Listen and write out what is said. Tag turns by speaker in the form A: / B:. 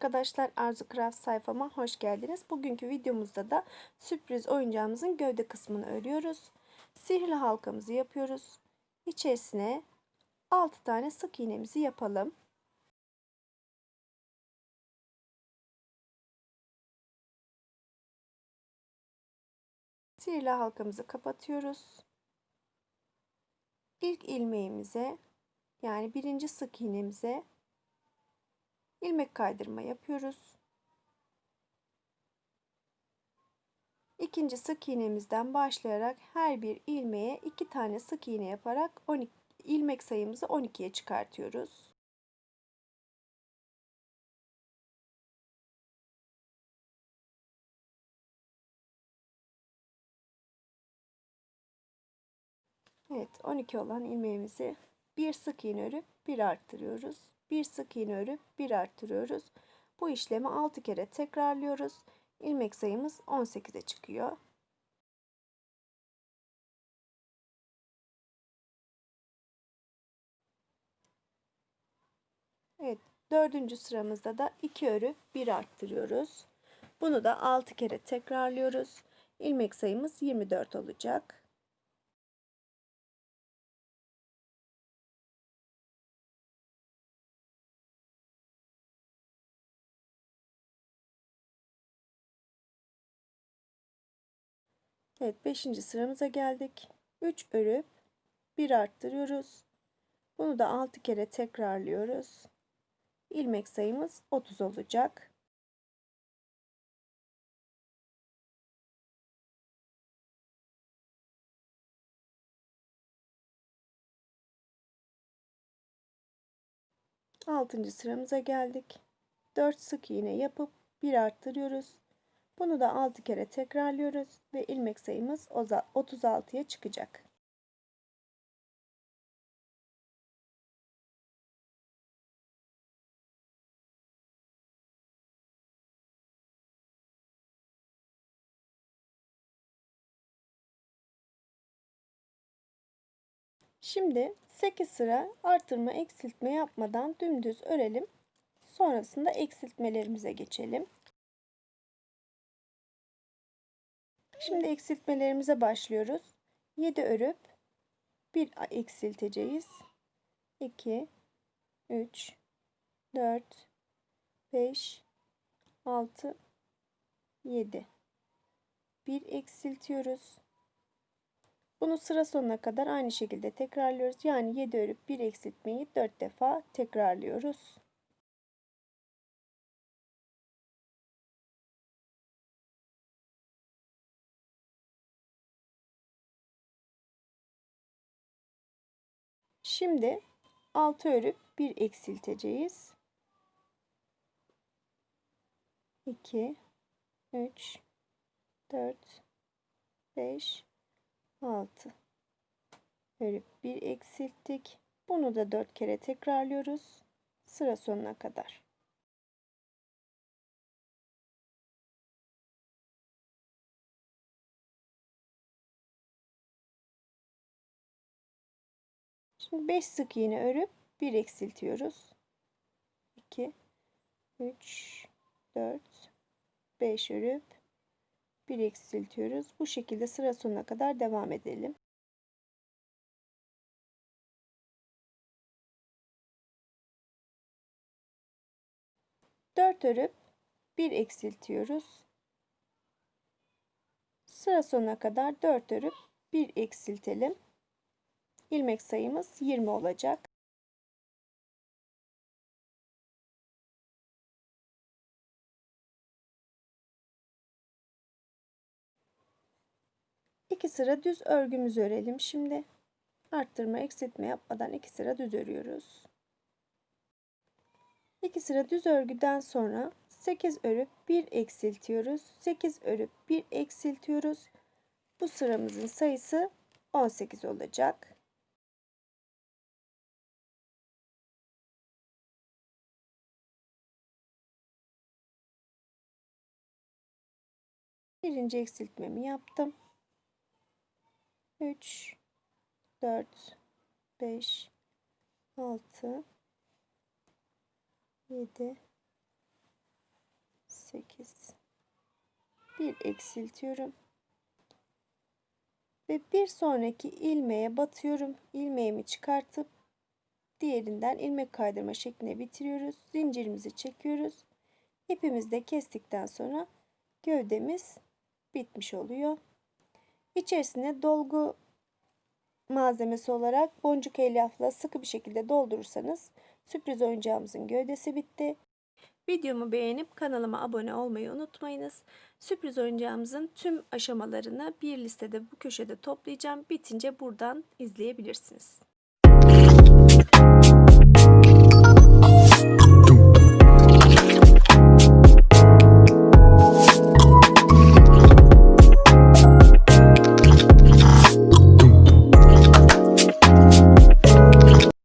A: Arkadaşlar Arzu Craft sayfama hoş geldiniz. Bugünkü videomuzda da sürpriz oyuncağımızın gövde kısmını örüyoruz. Sihirli halkamızı yapıyoruz. İçerisine 6 tane sık iğnemizi yapalım. Sihirli halkamızı kapatıyoruz. İlk ilmeğimize yani birinci sık iğnemize ilmek kaydırma yapıyoruz. İkinci sık iğnemizden başlayarak her bir ilmeğe iki tane sık iğne yaparak 12 ilmek sayımızı 12'ye çıkartıyoruz. Evet 12 olan ilmeğimizi bir sık iğne örüp bir arttırıyoruz. Bir sık iğne örüp bir arttırıyoruz. Bu işlemi 6 kere tekrarlıyoruz. İlmek sayımız 18'e çıkıyor. Evet, dördüncü sıramızda da 2 örüp bir arttırıyoruz. Bunu da 6 kere tekrarlıyoruz. İlmek sayımız 24 olacak. Evet 5. sıramıza geldik. 3 örüp 1 arttırıyoruz. Bunu da 6 kere tekrarlıyoruz. İlmek sayımız 30 olacak. Altıncı sıramıza geldik. 4 sık iğne yapıp bir arttırıyoruz. Bunu da 6 kere tekrarlıyoruz ve ilmek sayımız 36'ya çıkacak. Şimdi 8 sıra artırma eksiltme yapmadan dümdüz örelim. Sonrasında eksiltmelerimize geçelim. Şimdi eksiltmelerimize başlıyoruz. 7 örüp 1 eksilteceğiz. 2 3 4 5 6 7 1 eksiltiyoruz. Bunu sıra sonuna kadar aynı şekilde tekrarlıyoruz. Yani 7 örüp 1 eksiltmeyi 4 defa tekrarlıyoruz. Şimdi 6 örüp 1 eksilteceğiz. 2 3 4 5 6 örüp 1 eksilttik. Bunu da 4 kere tekrarlıyoruz. Sıra sonuna kadar. Şimdi 5 sık iğne örüp 1 eksiltiyoruz. 2 3 4 5 örüp 1 eksiltiyoruz. Bu şekilde sıra sonuna kadar devam edelim. Dört örüp bir eksiltiyoruz. Sıra sonuna kadar dört örüp bir eksiltelim ilmek sayımız 20 olacak. İki sıra düz örgümüzü örelim şimdi. Arttırma, eksiltme yapmadan iki sıra düz örüyoruz. İki sıra düz örgüden sonra 8 örüp 1 eksiltiyoruz. 8 örüp 1 eksiltiyoruz. Bu sıramızın sayısı 18 olacak. Birinci eksiltmemi yaptım. 3 4 5 6 7 8 bir eksiltiyorum. Ve bir sonraki ilmeğe batıyorum. İlmeğimi çıkartıp diğerinden ilmek kaydırma şeklinde bitiriyoruz. Zincirimizi çekiyoruz. İpimizi de kestikten sonra gövdemiz bitmiş oluyor. İçerisine dolgu malzemesi olarak boncuk elyafla sıkı bir şekilde doldurursanız sürpriz oyuncağımızın gövdesi bitti. Videomu beğenip kanalıma abone olmayı unutmayınız. Sürpriz oyuncağımızın tüm aşamalarını bir listede bu köşede toplayacağım. Bitince buradan izleyebilirsiniz.